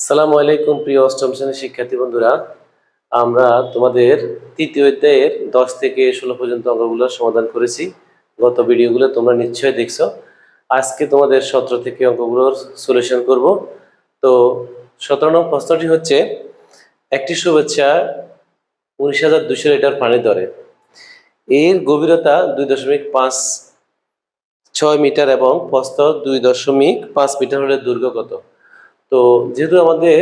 আসসালামু আলাইকুম, প্রিয় অষ্টম শ্রেণির শিক্ষার্থী বন্ধুরা। আমরা তোমাদের তৃতীয় অধ্যায়ের দশ থেকে ষোলো পর্যন্ত অঙ্কগুলোর সমাধান করেছি। গত ভিডিওগুলো তোমরা নিশ্চয়ই দেখছ। আজকে তোমাদের সতেরো থেকে অঙ্কগুলোর সলিউশন করব। তো সতেরো নং প্রশ্নটি হচ্ছে, একটি শুভেচ্ছা উনিশ হাজার দুশো লিটার পানি ধরে। এর গভীরতা দুই দশমিক পাঁচ ছয় মিটার এবং প্রস্থ দুই দশমিক পাঁচ মিটার হলে দৈর্ঘ্য কত? তো যেহেতু আমাদের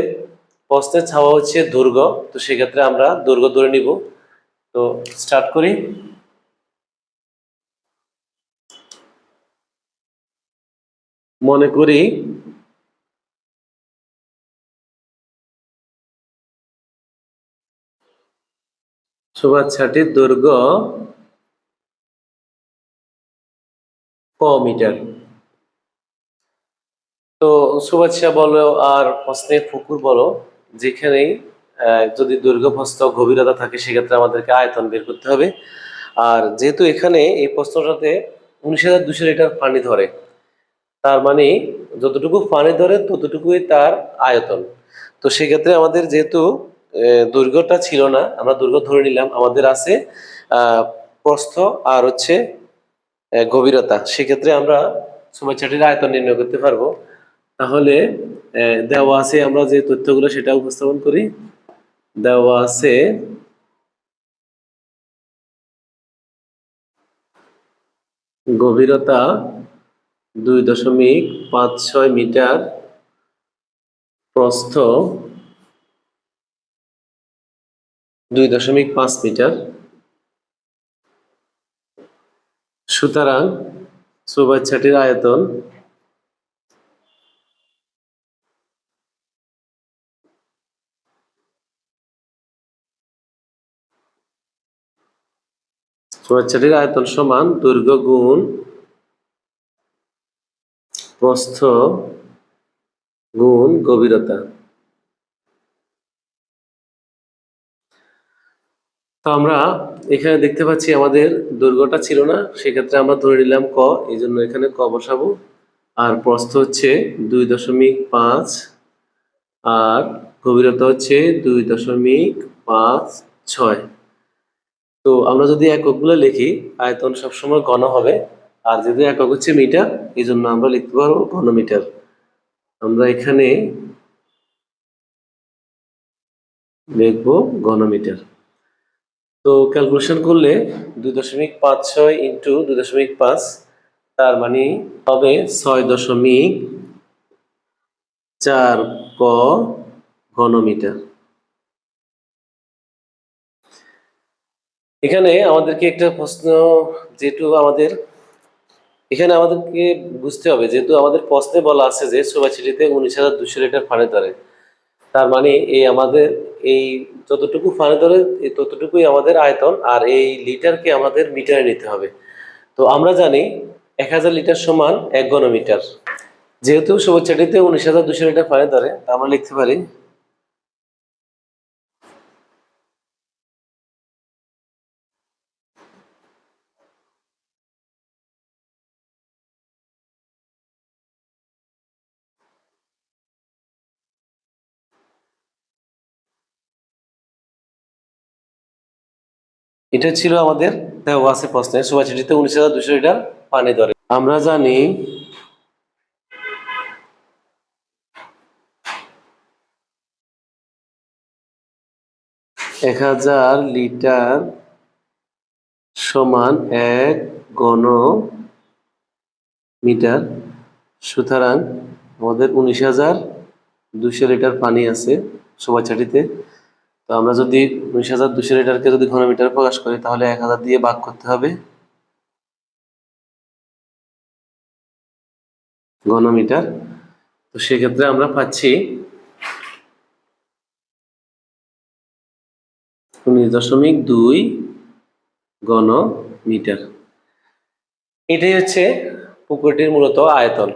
প্রশ্নের ছাওয়া হচ্ছে দুর্গ, তো সেক্ষেত্রে আমরা দুর্গ ধরে নিব। তো স্টার্ট করি। মনে করি শুভেচ্ছাটির দুর্গ ক মিটার। তো শুভেচ্ছা বলো আর প্রশ্নে ফুকুর বলো, যেখানেই যদি প্রস্থ গভীরতা থাকে, সেক্ষেত্রে আমাদেরকে আয়তন বের করতে হবে। আর যেহেতু এখানে এই প্রশ্নটাতে উনিশ হাজার দুশো লিটার পানি ধরে, তার মানে যতটুকু পানি ধরে, ততটুকুই তার আয়তন। তো সেক্ষেত্রে আমাদের যেহেতু দুর্গটা ছিল না, আমরা দুর্গ ধরে নিলাম, আমাদের আছে প্রস্থ আর হচ্ছে গভীরতা। সেক্ষেত্রে আমরা শুভেচ্ছাটির আয়তন নির্ণয় করতে পারব। তাহলে দেওয়া আছে, আমরা যে তথ্যগুলো সেটা উপস্থাপন করি। দেওয়া আছে, গভীরতা দুই দশমিক পাঁচ ছয় মিটার প্রস্থ দুই দশমিক পাঁচ মিটার। সুতরাং শুভেচ্ছাটির আয়তন শুভেচ্ছাটির আয়তন সমান দৈর্ঘ্য গুণ প্রস্থ গুণ গভীরতা। তো আমরা এখানে দেখতে পাচ্ছি আমাদের দৈর্ঘ্যটা ছিল না, সেক্ষেত্রে আমরা ধরে নিলাম ক এই জন্য এখানে ক বসাবো। আর প্রস্থ হচ্ছে দুই দশমিক পাঁচ, আর গভীরতা হচ্ছে দুই দশমিক পাঁচ ছয়। তো আমরা যদি এককগুলো লিখি, আয়তন সবসময় ঘন হবে। আর যদি একক হচ্ছে মিটার এই জন্য আমরা লিখতে পারব ঘনমিটার আমরা এখানে লিখব ঘনমিটার তো ক্যালকুলেশন করলে দুই দশমিক পাঁচ ছয় ইন্টু দুই দশমিক পাঁচ, তার মানে হবে ছয় দশমিক চার ক ঘনমিটার এখানে আমাদেরকে একটা প্রশ্ন যেহেতু আমাদের, এখানে আমাদেরকে বুঝতে হবে, যেহেতু আমাদের প্রশ্নে বলা আছে যে সোভাচিটিতে উনিশ হাজার দুশো লিটার পানি ধরে। তার মানে এই আমাদের, এই যতটুকু পানি ধরে ততটুকুই আমাদের আয়তন আর এই লিটারকে আমাদের মিটারে নিতে হবে। তো আমরা জানি এক হাজার লিটার সমান এক ঘনমিটার। যেহেতু শুভেচ্ছাটিতে উনিশ হাজার দুশো লিটার পানি ধরে আমরা লিখতে পারি এটা ছিল আমাদের দেওয়া আছে প্রশ্নে সুভাষিটিতে উনিশ হাজার দুশো লিটার পানি ধরে আমরা জানি এক হাজার লিটার সমান এক ঘন মিটার সুতরাং আমাদের উনিশ হাজার দুশো লিটার পানি আছে শোভাচাটিতে আমরা যদি উনিশ হাজার দুশো লিটারকে যদি ঘনমিটারে প্রকাশ করি, তাহলে এক হাজার দিয়ে ভাগ করতে হবে ঘনমিটার তো সেক্ষেত্রে আমরা পাচ্ছি উনিশ দশমিক দুই ঘন মিটার। এটাই হচ্ছে পুকুরটির মূলত আয়তন।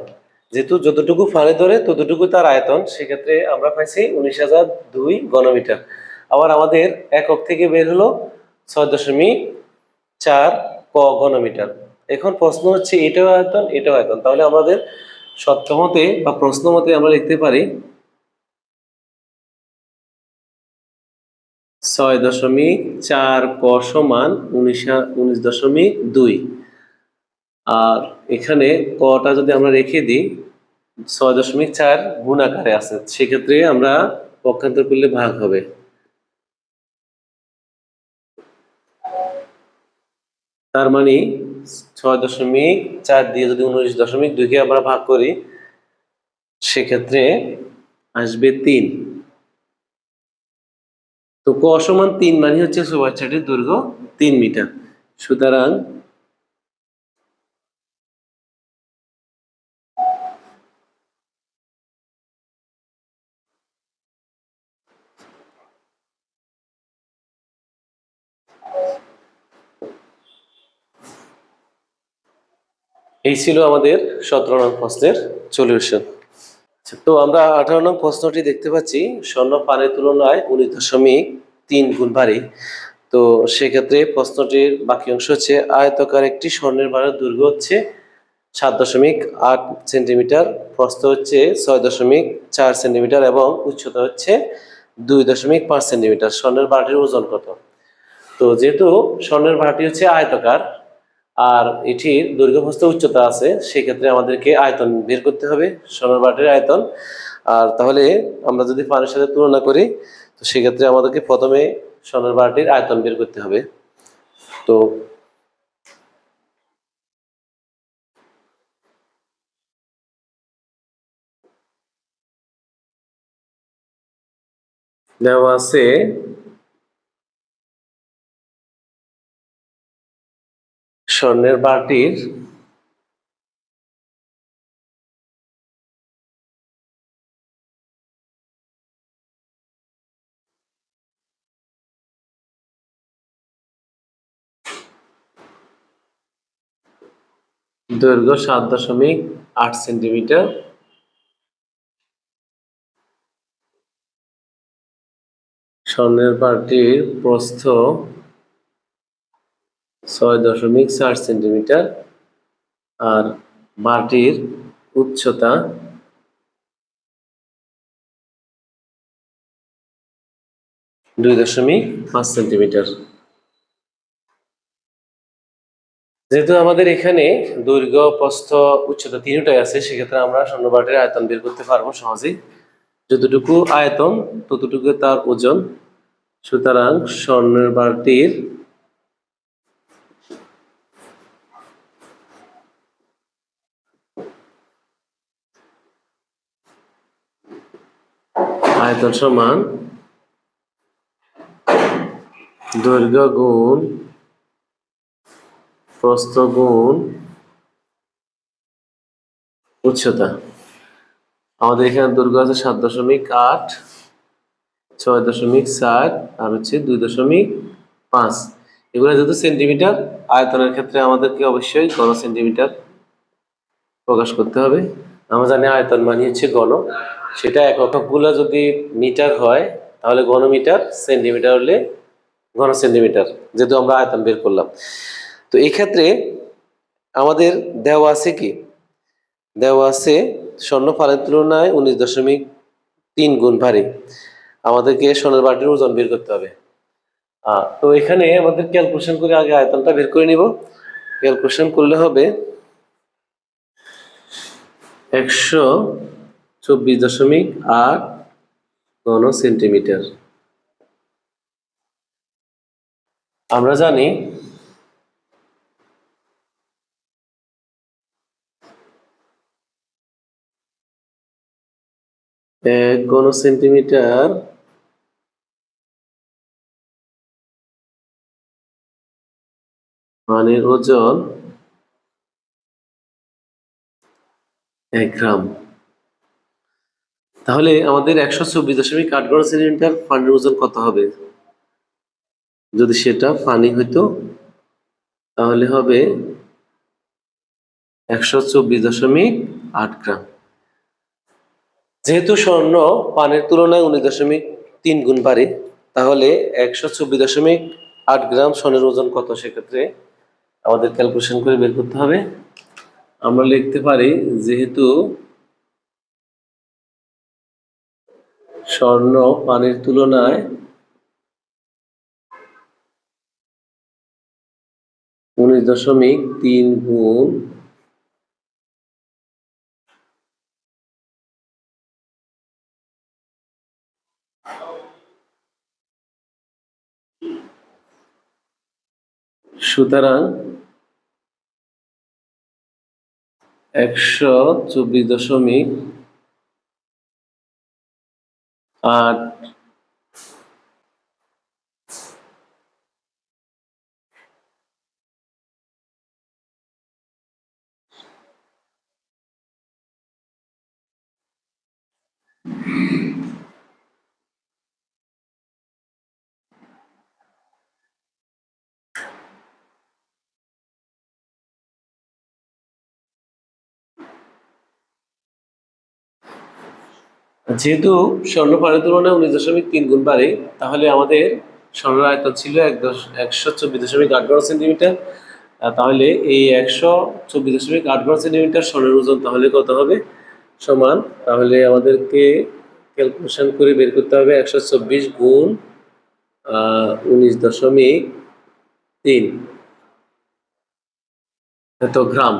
যেহেতু যতটুকু ফানে ধরে ততটুকু তার আয়তন, সেক্ষেত্রে আমরা পাইছি উনিশ হাজার দুই ঘনমিটার আবার আমাদের একক থেকে বের হলো ছয় দশমিক চার ক ঘনমিটার। এখন প্রশ্ন হচ্ছে, এটাও আয়তন এটাও আয়তন। তাহলে আমাদের সত্যমতে বা প্রশ্ন মতে আমরা লিখতে পারি ছয় দশমিক চার ক সমান উনিশ উনিশ দশমিক দুই। আর এখানে কটা যদি আমরা রেখে দিই, ছয় দশমিক চার গুণ আকারে আছে। সেক্ষেত্রে আমরা পক্ষান্তর করলে ভাগ হবে। তার মানে ছয় দশমিক চার দিয়ে যদি উনিশ দশমিক দুইকে আমরা ভাগ করি, সেক্ষেত্রে আসবে তিন। তো ক সমান তিন মানে হচ্ছে সুপারচার্টের দৈর্ঘ্য তিন মিটার। সুতরাং এই ছিল আমাদের সতেরো নং প্রশ্নের সলিউশন তো আমরা আঠারো নং প্রশ্নটি দেখতে পাচ্ছি, স্বর্ণ পানের তুলনায় উনিশ দশমিক তিন গুণ ভারী তো সেক্ষেত্রে প্রশ্নটির বাকি অংশ হচ্ছে, আয়তকার একটি স্বর্ণের বারের দৈর্ঘ্য হচ্ছে সাত দশমিক আট সেন্টিমিটার, প্রস্থ হচ্ছে ছয় দশমিক চার সেন্টিমিটার এবং উচ্চতা হচ্ছে দুই দশমিক পাঁচ সেন্টিমিটার। স্বর্ণের বারটির ওজন কত? তো যেহেতু স্বর্ণের বারটি হচ্ছে আয়তকার আর এটির দৈর্ঘ্য প্রস্থ উচ্চতা আছে, সেক্ষেত্রে আমাদেরকে আয়তন বের করতে হবে স্বর্ণের বাটির আয়তন। আর তাহলে আমরা যদি পানির সাথে তুলনা করি, তো সেক্ষেত্রে আমাদেরকে প্রথমে স্বর্ণের বাটির আয়তন বের করতে হবে। তো দেওয়া আছে স্বর্ণের বাটির দৈর্ঘ্য সাত দশমিক আট সেন্টিমিটার। স্বর্ণের বাটির প্রস্থ ছয় দশমিক চার সেন্টিমিটার আর বাটির উচ্চতা দুই দশমিক পাঁচ সেন্টিমিটার। যেহেতু আমাদের এখানে দৈর্ঘ্য, প্রস্থ, উচ্চতা তিনটাই আছে, সেক্ষেত্রে আমরা স্বর্ণবাটির আয়তন বের করতে পারব সহজেই। যতটুকু আয়তন, ততটুকু তার ওজন। সুতরাং স্বর্ণের বাটির আয়তন সমান দৈর্ঘ্য গুণ, প্রস্থ গুণ, উচ্চতা। আমাদের এখানে দৈর্ঘ্য আছে সাত দশমিক আট, ছয় দশমিক সাত আর হচ্ছে দুই দশমিক পাঁচ। এগুলো যেহেতু সেন্টিমিটার, আয়তনের ক্ষেত্রে আমাদেরকে অবশ্যই ঘন সেন্টিমিটার প্রকাশ করতে হবে। আমরা জানি আয়তন মানে হচ্ছে গণ সেটা এক এককগুলো যদি মিটার হয়, তাহলে ঘনমিটার সেন্টিমিটার হলে ঘন সেন্টিমিটার, যেহেতু আমরা আয়তন বের করলাম। তো এই ক্ষেত্রে আমাদের দেওয়া আছে কি? দেওয়া আছে স্বর্ণ ফালের তুলনায় উনিশ দশমিক তিন গুণ ভারী। আমাদেরকে স্বর্ণের বাটির ওজন বের করতে হবে। তো এখানে আমাদের ক্যালকুলেশন করে আগে আয়তনটা বের করে নিব। ক্যালকুলেশন করলে হবে একশো চব্বিশ দশমিক আট ঘন সেন্টিমিটার আমরা জানি এক ঘন সেন্টিমিটার পানির ওজন এক গ্রাম। তাহলে আমাদের একশো চব্বিশ দশমিক আট ঘন সেন্টিমিটার পানির ওজন কত হবে? যদি সেটা পানি হইতো, তাহলে হবে একশো চব্বিশ দশমিক আট গ্রাম। যেহেতু স্বর্ণ পানের তুলনায় উনিশ দশমিক তিন গুণ বাড়ে, তাহলে একশো চব্বিশ দশমিক আট গ্রাম স্বর্ণের ওজন কত? সেক্ষেত্রে আমাদের ক্যালকুলেশন করে বের করতে হবে। আমরা লিখতে পারি যেহেতু স্বর্ণ পানির তুলনায় উনিশ দশমিক তিন গুণ সুতরাং একশো চব্বিশ দশমিক আট। যেহেতু স্বর্ণপানের তুলনায় উনিশ দশমিক তিন গুণ বাড়ে, তাহলে আমাদের স্বর্ণের আয়তন ছিল এক দশ, একশো চব্বিশ দশমিক আট বারো সেন্টিমিটার। তাহলে এই একশো চব্বিশ দশমিক আট বারো সেন্টিমিটার স্বর্ণের ওজন তাহলে কত হবে? সমান, তাহলে আমাদেরকে ক্যালকুলেশন করে বের করতে হবে একশো চব্বিশ গুণ উনিশ দশমিক তিন। এত গ্রাম।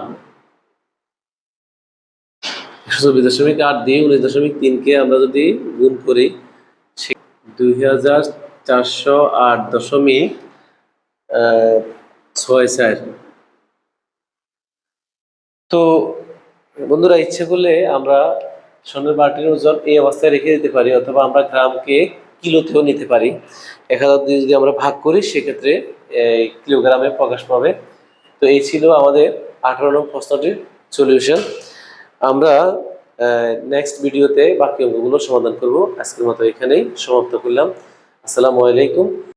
দশমিক আট দিয়ে উনিশ দশমিক তিনকে আমরা যদি গুণ করি দুই হাজার চারশো আট দশমিক ছয় চার। তো বন্ধুরা, ইচ্ছে করলে আমরা স্বর্ণের বাটির ওজন এই অবস্থায় রেখে দিতে পারি, অথবা আমরা গ্রামকে কিলোতেও নিতে পারি। এক হাজার দিয়ে যদি আমরা ভাগ করি, সেক্ষেত্রে কিলোগ্রামে প্রকাশ পাবে। তো এই ছিল আমাদের আঠারো নং প্রশ্নটির সলিউশন আমরা নেক্সট ভিডিওতে বাকি অঙ্গগুলো সমাধান করব। আজকের মতো এখানেই সমাপ্ত করলাম। আসসালামু আলাইকুম।